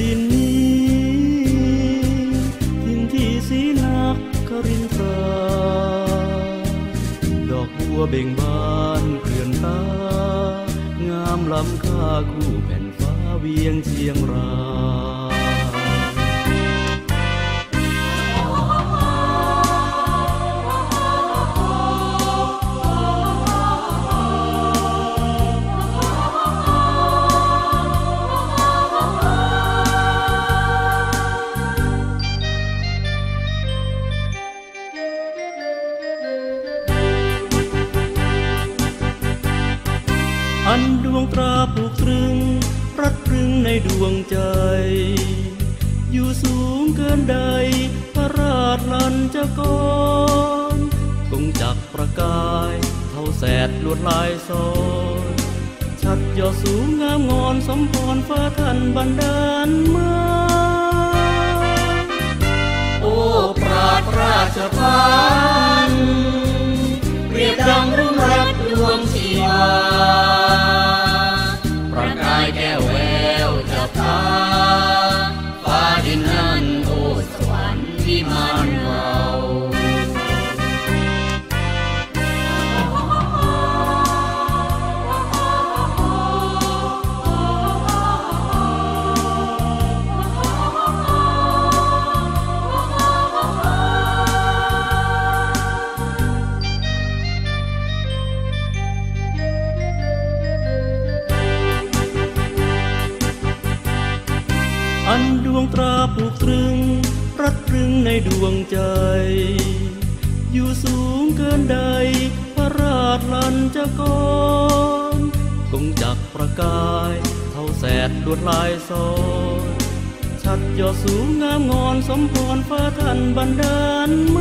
ดินนี้ทินที่สีนักครินทราดอกบัวเบ่งบานเคลื่อนตางามล้ำค่าคู่แผ่นฟ้าเวียงเชียงราย ในดวงใจ อยู่สูงเกินใด พระราชลันจะกรกงจักประกาย เท่าแสดลวดลายซ้อนชัดยอดสูงงามงอนสมพรฟ้าท่านบันดาลมาโอ้ปราดราชพัน นดวงตราผูกตรึง รัดตรึงในดวงใจ อยู่สูงเกินใด พระราชลันจะกรกงจักประกาย เท่าแสดลวดลายซอนชัดยอดสูงงามงอนสมพรฟ้าท่านบันดาลม